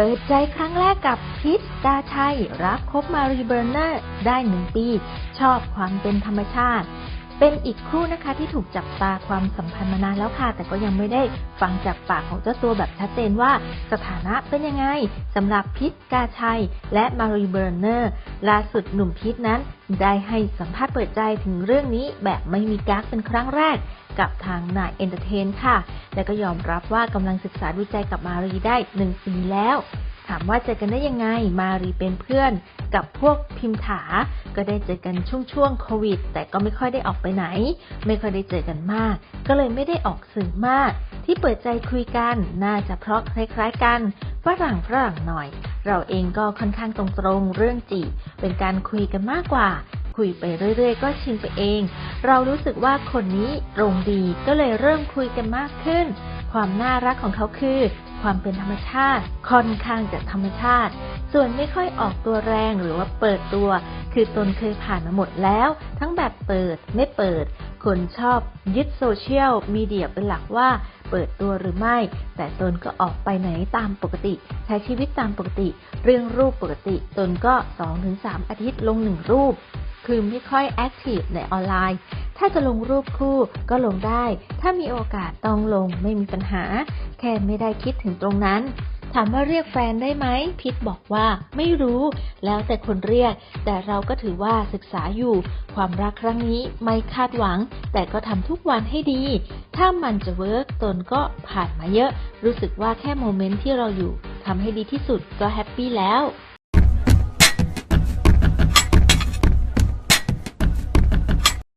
ปิดใจครั้งแรกกับพิษตาชัย รักคบมารีเบอร์เนอร์ ได้หนึ่งปี ชอบความเป็นธรรมชาติ เป็นอีกคู่นะคะที่ถูกจับตาความสัมพันธ์มานานแล้วค่ะ แต่ก็ยังไม่ได้ฟังจากปากของเจ้าตัวแบบชัดเจนว่า สถานะเป็นยังไงสำหรับพิษกาชัย และมารีเบอร์เนอร์ล่าสุดหนุ่มพิษนั้นได้ให้สัมภาษณ์เปิดใจถึงเรื่องนี้แบบไม่มีกั๊กเป็นครั้งแรกกับทางนายเอนเตอร์เทนค่ะ และก็ยอมรับว่ากำลังศึกษาดูใจกับมารีได้หนึ่งปีแล้ว ถามว่าเจอกันได้ยังไง มารีเป็นเพื่อนกับพวกพิมถา ก็ได้เจอกันช่วงช่วงโควิด แต่ก็ไม่ค่อยได้ออกไปไหน ไม่ค่อยได้เจอกันมาก ก็เลยไม่ได้ออกสื่อมาก ที่เปิดใจคุยกัน น่าจะเพราะคล้ายๆกันฝรั่งฝรั่งหน่อย เราเองก็ค่อนข้างตรงๆเรื่องจีบเป็นการคุยกันมากกว่า คุยไปเรื่อยๆ ก็ชินไปเอง เรารู้สึกว่าคนนี้ตรงดีก็เลยเริ่มคุยกันมากขึ้น ความน่ารักของเขาคือ ความเป็นธรรมชาติ ค่อนข้างจะธรรมชาติ ส่วนไม่ค่อยออกตัวแรงหรือว่าเปิดตัว คือตนเคยผ่านมาหมดแล้ว ทั้งแบบเปิดไม่เปิด คนชอบยึดโซเชียลมีเดียเป็นหลักว่าเปิดตัวหรือไม่ แต่ตนก็ออกไปไหนตามปกติ ใช้ชีวิตตามปกติ เรื่องรูปปกติ ตนก็ 2-3 อาทิตย์ลงหนึ่งรูป คือไม่ค่อยแอคทีฟในออนไลน์ ถ้าจะลงรูปคู่ก็ลงได้ ถ้ามีโอกาสต้องลงไม่มีปัญหา แค่ไม่ได้คิดถึงตรงนั้นถามว่าเรียกแฟนได้ไหมพิษบอกว่าไม่รู้ แล้วแต่คนเรียก แต่เราก็ถือว่าศึกษาอยู่ ความรักครั้งนี้ไม่คาดหวัง แต่ก็ทำทุกวันให้ดี ถ้ามันจะเวิร์กตนก็ผ่านมาเยอะ รู้สึกว่าแค่โมเมนต์ที่เราอยู่ทำให้ดีที่สุดก็แฮปปี้แล้ว